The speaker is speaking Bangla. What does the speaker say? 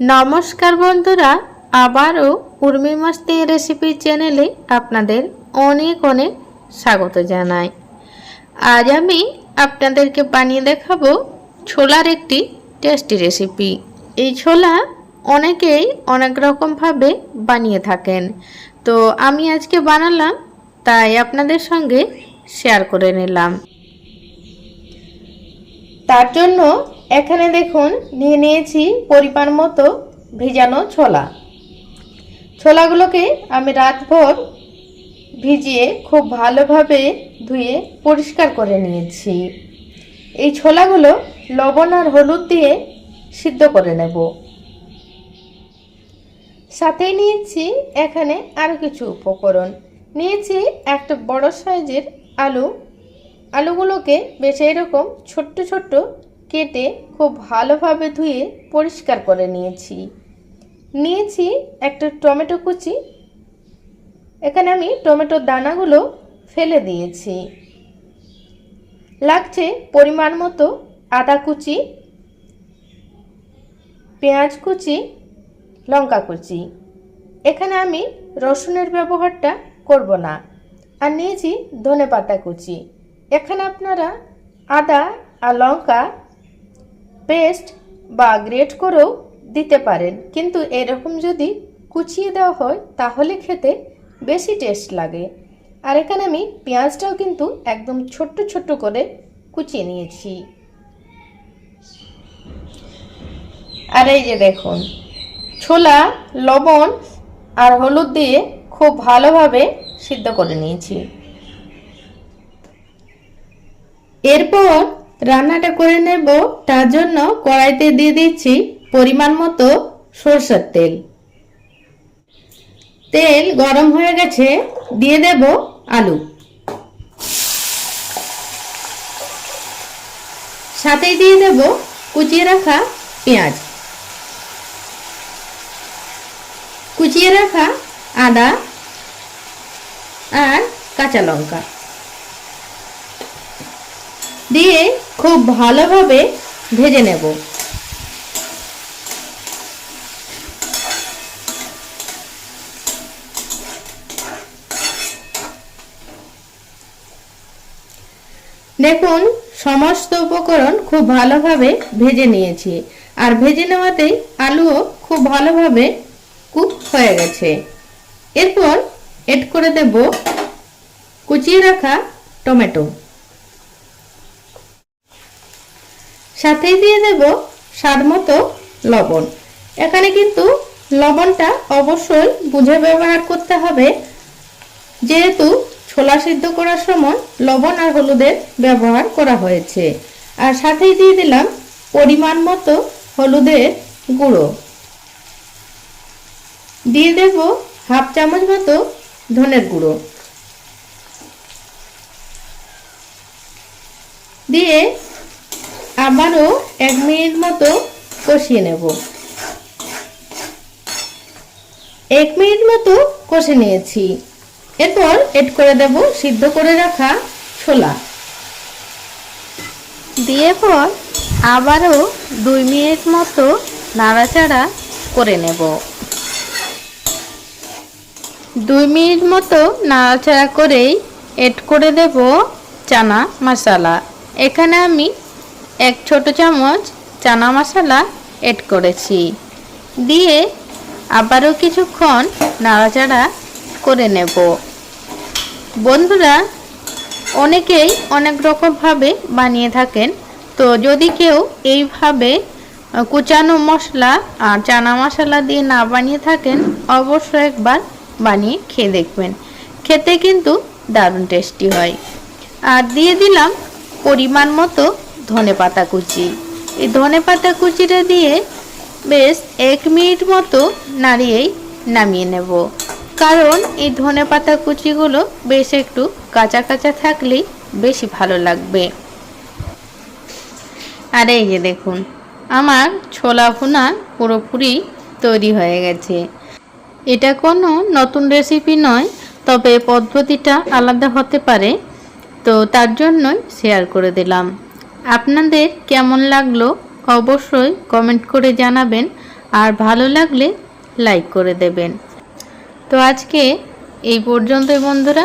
নমস্কার বন্ধুরা, আবারও উর্মি মাস্তি রেসিপি চ্যানেলে আপনাদের অনেক অনেক স্বাগত জানাই। আজ আমি আপনাদেরকে বানিয়ে দেখাবো ছোলার একটি টেস্টি রেসিপি এই ছোলা অনেকেই অনেক রকমভাবে বানিয়ে থাকেন। তো আমি আজকে বানালাম, তাই আপনাদের সঙ্গে শেয়ার করে নিলাম। তার জন্য এখানে দেখুন, নিয়ে নিয়েছি পরিমাণ মতো ভিজানো ছোলা। ছোলাগুলোকে আমি রাতভর ভিজিয়ে খুব ভালোভাবে ধুয়ে পরিষ্কার করে নিয়েছি। এই ছোলাগুলো লবণ আর হলুদ দিয়ে সিদ্ধ করে নেব। সাথেই নিয়েছি এখানে আরও কিছু উপকরণ। নিয়েছি একটা বড় সাইজের আলু। আলুগুলোকে বেশ এরকম ছোট্ট ছোট্ট কেটে খুব ভালোভাবে ধুয়ে পরিষ্কার করে নিয়েছি। নিয়েছি একটা টমেটো কুচি। এখানে আমি টমেটোর দানাগুলো ফেলে দিয়েছি। লাগছে পরিমাণ মতো আদা কুচি, পেঁয়াজ কুচি, লঙ্কা কুচি। এখানে আমি রসুনের ব্যবহারটা করব না। আর নিয়েছি ধনে পাতা কুচি। এখানে আপনারা আদা আর লঙ্কা পেস্ট বা গ্রেট করেও দিতে পারেন। কিন্তু এরকম যদি কুচিয়ে দেওয়া হয়, তাহলে খেতে বেশি টেস্ট লাগে। আর এখানে আমি পেঁয়াজটাও কিন্তু একদম ছোট্ট ছোট্ট করে কুচিয়ে নিয়েছি। আর এই যে দেখুন, ছোলা, লবণ আর হলুদ দিয়ে খুব ভালোভাবে সিদ্ধ করে নিয়েছি। এরপর রান্নাটা করে নেব, তার জন্য কড়াইতে দিয়ে দিচ্ছি পরিমাণ মতো সরষের তেল। তেল গরম হয়ে গেছে, দিয়ে দেব আলু। সাথেই দিয়ে দেব কুচিয়ে রাখা পেঁয়াজ। কুচিয়ে রাখা আদা আর কাঁচা লঙ্কা। দিয়ে খুব ভালোভাবে ভেজে নেব। দেখুন, সমস্ত উপকরণ খুব ভালোভাবে ভেজে নিয়েছি। আর ভেজে নেওয়াতেই আলুও খুব ভালোভাবে কুক হয়ে গেছে। এরপর এড করে দেব কুচিয়ে রাখা টমেটো। সাথেই দিয়ে দেব স্বাদ মতো লবণ। এখানে কিন্তু লবণটা অবশ্যই বুঝে ব্যবহার করতে হবে। যেহেতু ছোলা সিদ্ধ করার সময় লবণ আর হলুদের ব্যবহার করা হয়েছে। আর সাথেই দিয়ে দিলাম পরিমাণ মতো হলুদের গুঁড়ো। দিয়ে দেব হাফ চামচ মতো ধনের গুঁড়ো। দিয়ে আবারও এক মিনিট মতো কষিয়ে নেব। এক মিনিট মতো কষে নিয়েছি। এরপর এড করে দেব সিদ্ধ করে রাখা ছোলা। দিয়ে পর আবারও দুই মিনিট মতো নাড়াচাড়া করে নেব। দুই মিনিট মতো নাড়াচাড়া করেই এড করে দেব চানা মশলা। এখানে আমি এক ছোট চামচ চানা মশলা এড করেছি। দিয়ে আবারও কিছুক্ষণ নাড়াচাড়া করে নেব। বন্ধুরা, অনেকেই অনেক রকমভাবে বানিয়ে থাকেন, তো যদি কেউ এইভাবে কুচানো মশলা আর চানা মশলা দিয়ে না বানিয়ে থাকেন, অবশ্যই একবার বানিয়ে খেয়ে দেখবেন। খেতে কিন্তু দারুণ টেস্টি হয়। আর দিয়ে দিলাম পরিমাণ মতো ধনে পাতা কুচি। এই ধনে পাতা কুচিটা দিয়ে বেশ এক মিনিট মতো নাড়িয়েই নামিয়ে নেব। কারণ এই ধনে পাতা কুচিগুলো বেশ একটু কাঁচা কাঁচা থাকলেই বেশি ভালো লাগবে। আর এই যে দেখুন, আমার ছোলা ভুনা পুরোপুরি তৈরি হয়ে গেছে। এটা কোনো নতুন রেসিপি নয়, তবে পদ্ধতিটা আলাদা হতে পারে। তো তার জন্যই শেয়ার করে দিলাম। আপনাদের কেমন লাগল অবশ্যই কমেন্ট করে জানাবেন আর ভালো লাগলে লাইক করে দেবেন। তো আজকে এই পর্যন্তই বন্ধুরা।